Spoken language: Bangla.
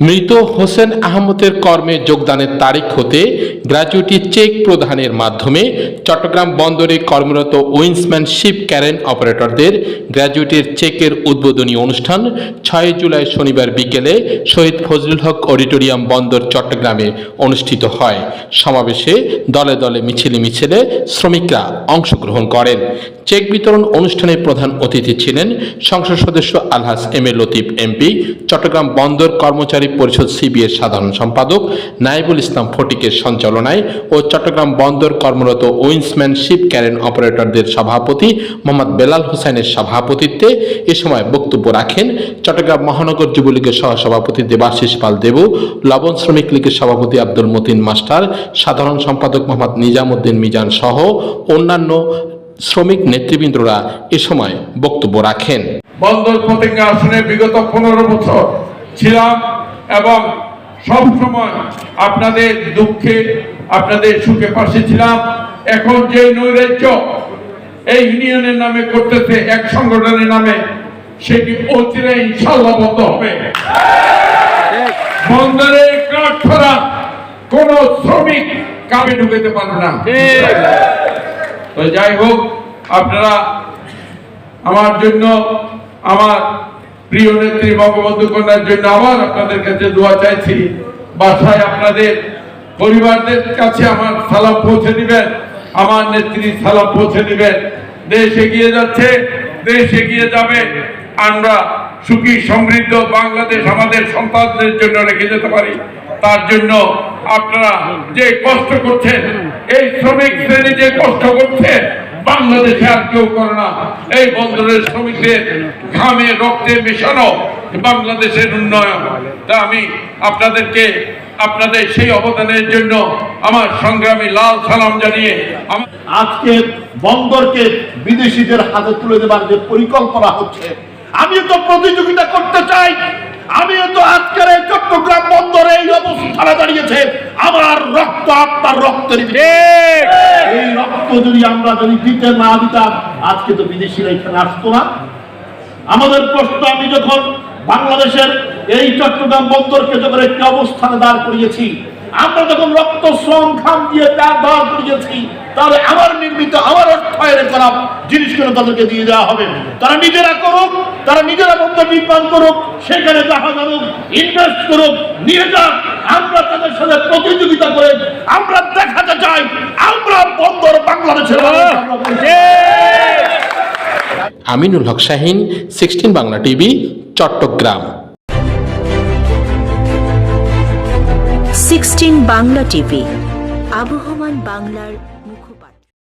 মৃত হোসেন আহমদের কর্মে যোগদানের তারিখ হতে গ্র্যাচুইটি চেক প্রদানের মাধ্যমে চট্টগ্রাম বন্দরে কর্মরত উইন্সম্যান শিপ ক্যারেন অপারেটরদের গ্র্যাচুইটির চেকের উদ্বোধনী অনুষ্ঠান ছয় জুলাই শনিবার বিকেলে শহীদ ফজলুল হক অডিটোরিয়াম বন্দর চট্টগ্রামে অনুষ্ঠিত হয়। সমাবেশে দলে দলে মিছিলে মিছিলে শ্রমিকরা অংশগ্রহণ করেন। চেক বিতরণ অনুষ্ঠানে প্রধান অতিথি ছিলেন সংসদ সদস্য Alhaj M A Latif MP, Chattogram বন্দর কর্মচারী পরিষদ সিবিএর সাধারণ সম্পাদক, নাইবুল ইসলাম ফটিকের সঞ্চালনায় ও চট্টগ্রাম বন্দর কর্মরত উইন্সম্যান শিপ ক্যারেন অপারেটরদের সভাপতি মোহাম্মদ বেলাল হোসেনের সভাপতিত্বে এ সময় বক্তব্য রাখেন চট্টগ্রাম মহানগর যুবলীগের সহসভাপতি দেবাশিস পাল দেবু, লবণ শ্রমিক লীগের সভাপতি আব্দুল মতিন মাস্টার, সাধারণ সম্পাদক মোহাম্মদ নিজামুদ্দিন মিজান সহ অন্যান্য শ্রমিক নেতৃবৃন্দরা এ সময় বক্তব্য রাখেন। বন্দর প্রতিজ্ঞা আসনে বিগত পনেরো বছর ছিলাম এবং সব সময় আপনাদের দুঃখে, আপনাদের সুখে পাশে ছিলাম। এখন যে নৈরাজ্য এই ইউনিয়নের নামে করতেছে, এক সংগঠনের নামে, সেটি অচিরে ইনশাল্লাহ বন্ধ হবে। বন্দরে কাঠ ছড়া কোন শ্রমিক কামে ঢুকেতে পারবে না। তো যাই হোক, আপনারা আমার জন্য, আমার প্রিয় নেত্রী বঙ্গবন্ধু কন্যার জন্য আবার আপনাদের কাছে দোয়া চাইছি। বাসায় আপনাদের পরিবারদের কাছে আমার সালাম পৌঁছে দিবেন। আমার নেত্রী সালাম পৌঁছে দিবেন। দেশ এগিয়ে যাচ্ছে, দেশ এগিয়ে যাবে। আমরা সুখী, সমৃদ্ধ বাংলাদেশ আমাদের সন্তানদের জন্য রেখে যেতে পারি। তার জন্য আপনারা যে কষ্ট করছেন, এই শ্রমিক শ্রেণি যে কষ্ট করছে বাংলাদেশে আর কেউ করে না। এই বন্দরের শ্রমিকদের ঘামে, রক্তে মেশানো বাংলাদেশের উন্নয়ন। তা আমি আপনাদেরকে আপনাদের সেই অবদানের জন্য আমার সংগ্রামী লাল সালাম জানিয়ে আজকে বন্দরকে বিদেশিদের হাতে তুলে দেবার যে পরিকল্পনা হচ্ছে, আমিও তো প্রতিযোগিতা করতে চাই। আমিও তো আজকের চট্টগ্রাম বন্দরে এই অবস্থানে দাঁড়িয়েছে। আমার রক্ত আপনার রক্তের রক্ত যদি আমরা যদি দিতে না দিতাম, আজকে তো বিদেশিরা এখানে আসতো না। আমাদের প্রশ্ন, আমি যখন বাংলাদেশের এই চট্টগ্রাম বন্দরকে যখন একটি অবস্থানে দাঁড় করিয়েছি, আমরা যখন রক্ত, শ্রম, ঘাম দিয়ে দাঁড় দাঁড় করিয়েছি, তাহলে আমার নির্মিত, আমার অর্থায়নে করা জিনিসগুলো তাদেরকে দিয়ে দেওয়া হবে। তারা নিজেরা করুক, তারা নিজেরা বন্দর নির্মাণ করুক, সেখানে জাহাজ আনুক ইনভেস্ট করুক, নিয়ে যাক। আমরা তাদের সাথে প্রতিযোগিতা করে, আমরা দেখাতে চাই আমরা বন্দর বাংলাদেশের মানুষ, আমরা বলছি। Aminul Haque Shahin sixteen Bangla TV Chattogram. Sixteen Bangla TV আবহমান বাংলার